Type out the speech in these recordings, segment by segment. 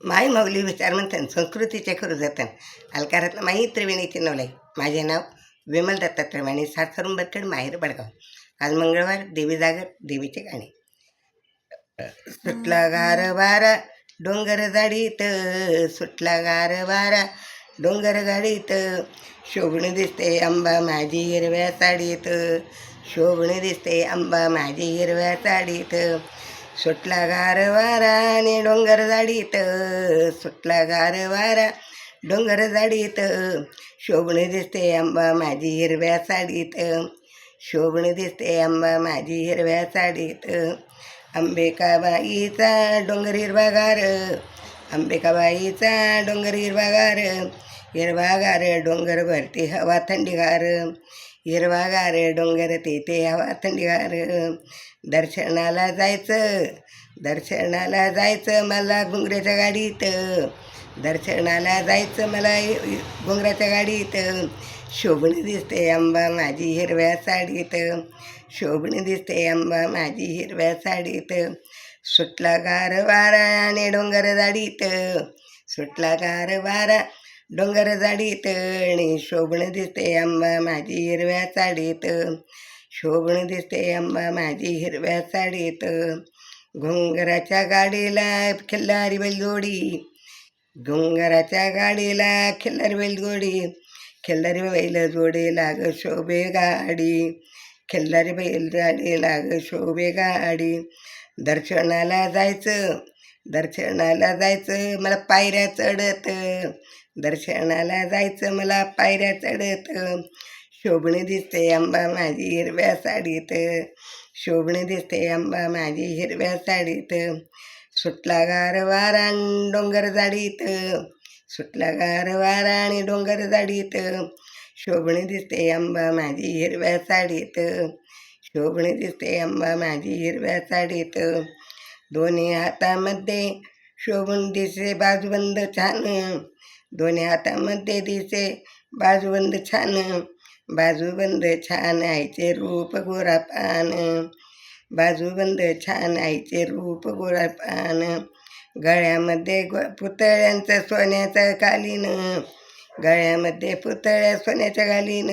माई माऊली विचार म्हणतात संस्कृतीचे करू जतन. अलकारातलं माही त्रिवेणी आहे माझे नाव विमल दत्ता त्रिवेणी सासरून माहेर बडगाव. आज मंगळवार देवी जागर देवीचे गाणे. सुटला गार वारा डोंगर गाडीत सुटला गार वारा डोंगर गाडीत शोभणी दिसते आंबा माझी हिरव्या साडीत. शोभणी दिसते आंबा माझी हिरव्या साडीत. सुटला गार वारा आणि डोंगर जाडीत सुटला गार वारा डोंगर जाडीत. शोभण दिसते आंबा माझी हिरव्या साडीत शोभण दिसते आंबा माझी हिरव्या साडीत. अंबिकाबाईचा डोंगर हिरवागार अंबिकाबाईचा डोंगर हिरवागार हिरवागार डोंगर भरती हवा थंडीगार. हिरवागार डोंगर तेथे हवा थंडीगार. दर्शनाला जायचं दर्शनाला जायचं मला घुंगऱ्याच्या गाडीत. दर्शनाला जायचं मला घुंगराच्या गाडीत. शोभणी दिसते आंबा माझी हिरव्या साडीत. शोभणी दिसते आंबा माझी हिरव्या साडीत. सुटला गार वारा आणि डोंगर जाडीत. सुटला गार वारा डोंगर जाडीत आणि शोभण दिसते आंबा माझी हिरव्या साडीत शोभण दिसते आंबा माझी हिरव्या साडीत घोंगराच्या गाडीला खिल्लारी बैलजोडी. घोंगराच्या गाडीला खिल्लारी बैलजोडी. खिल्लारी बैल जोडी लाग शोभे गाडी. खिल्लारी बैल गाडी लाग शोभे गाडी. दर्शनाला जायचं. दर्शनाला जायचं मला पायऱ्या चढत. दर्शनाला जायचं मला पायऱ्या चढत. शोभणी दिसते आंबा माझी हिरव्या साडीत. शोभणी दिसते आंबा माझी हिरव्या साडीत. सुटला गार वारा आणि डोंगर जाडीत. सुटला गार वारा आणि डोंगर जाडीत. शोभणी दिसते आंबा माझी हिरव्या साडीत. शोभणी दिसते आंबा माझी हिरव्या साडीत. दोन्ही हातामध्ये शोभून दिसे बाजूबंद छान. दोन्ही हातामध्ये दिसे बाजूबंद छान. बाजूबंद छान आईचे रूप गोरापान. बाजूबंद छान आईचे रूप गोरापान. गळ्यामध्ये गो पुतळ्यांचं सोन्याचं कालीन. गळ्यामध्ये पुतळ्या सोन्याच्या घालीन.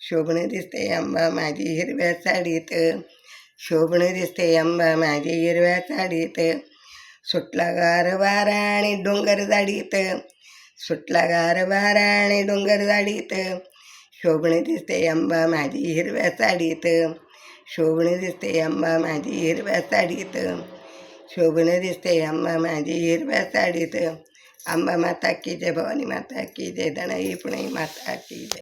शोभणं दिसते आंबा माझी हिरव्या साडीत. शोभणं दिसते अंबा माझी हिरव्या साडीत सुटला गार वारा आणि डोंगर जाडीत सुटला गार वारा आणि डोंगर जाडीत शोभणे दिसते अंबा माझी हिरव्या साडीत शोभणे दिसते अंबा माझी हिरव्या साडीत शोभणे दिसते अंबा माझी हिरव्या साडीत आंबा माता की जय भवानी माता की जय दणाई पुणे माता की जय